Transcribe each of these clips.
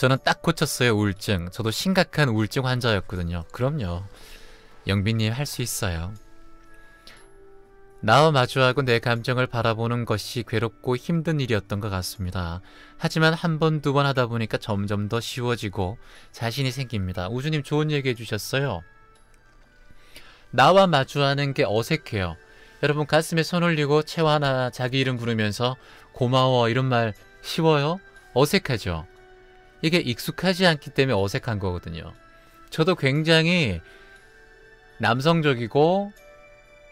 저는 딱 고쳤어요 우울증. 저도 심각한 우울증 환자였거든요. 그럼요. 영빈님 할 수 있어요. 나와 마주하고 내 감정을 바라보는 것이 괴롭고 힘든 일이었던 것 같습니다. 하지만 한 번, 두 번 하다 보니까 점점 더 쉬워지고 자신이 생깁니다. 우주님 좋은 얘기 해주셨어요. 나와 마주하는 게 어색해요. 여러분 가슴에 손 올리고 채화나 자기 이름 부르면서 고마워 이런 말 쉬워요? 어색하죠? 이게 익숙하지 않기 때문에 어색한 거거든요. 저도 굉장히 남성적이고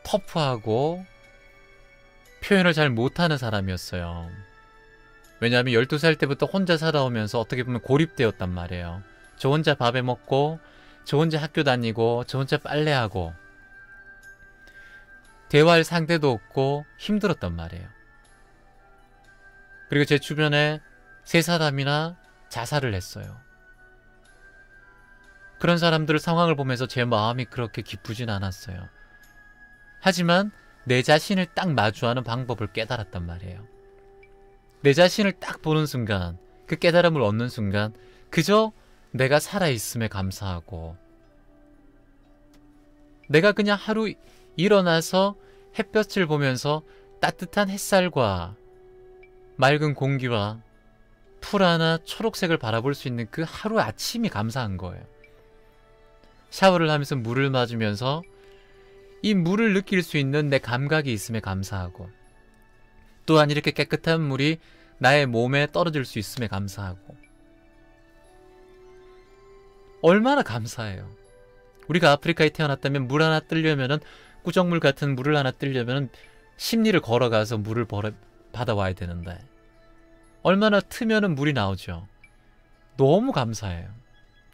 터프하고 표현을 잘 못하는 사람이었어요. 왜냐하면 12살 때부터 혼자 살아오면서 어떻게 보면 고립되었단 말이에요. 저 혼자 밥에 먹고, 저 혼자 학교 다니고, 저 혼자 빨래하고, 대화할 상대도 없고 힘들었단 말이에요. 그리고 제 주변에 세 사람이나 자살을 했어요. 그런 사람들 상황을 보면서 제 마음이 그렇게 기쁘진 않았어요. 하지만 내 자신을 딱 마주하는 방법을 깨달았단 말이에요. 내 자신을 딱 보는 순간, 그 깨달음을 얻는 순간, 그저 내가 살아있음에 감사하고, 내가 그냥 하루 일어나서 햇볕을 보면서 따뜻한 햇살과 맑은 공기와 풀 하나 초록색을 바라볼 수 있는 그 하루 아침이 감사한 거예요. 샤워를 하면서 물을 맞으면서 이 물을 느낄 수 있는 내 감각이 있음에 감사하고 또한 이렇게 깨끗한 물이 나의 몸에 떨어질 수 있음에 감사하고 얼마나 감사해요. 우리가 아프리카에 태어났다면 물 하나 뜨려면은 꾸정물 같은 물을 하나 뜨려면 심리를 걸어가서 물을 벌어, 받아와야 되는데 얼마나 트면은 물이 나오죠. 너무 감사해요.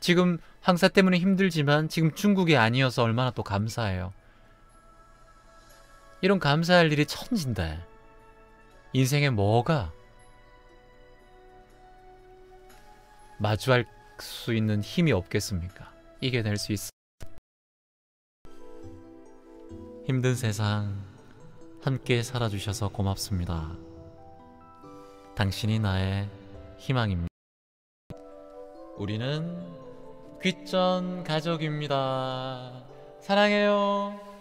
지금 황사 때문에 힘들지만 지금 중국이 아니어서 얼마나 또 감사해요. 이런 감사할 일이 천진데 인생에 뭐가 마주할 수 있는 힘이 없겠습니까? 이겨낼 수 있어. 힘든 세상 함께 살아주셔서 고맙습니다. 당신이 나의 희망입니다. 우리는 귀전 가족입니다. 사랑해요.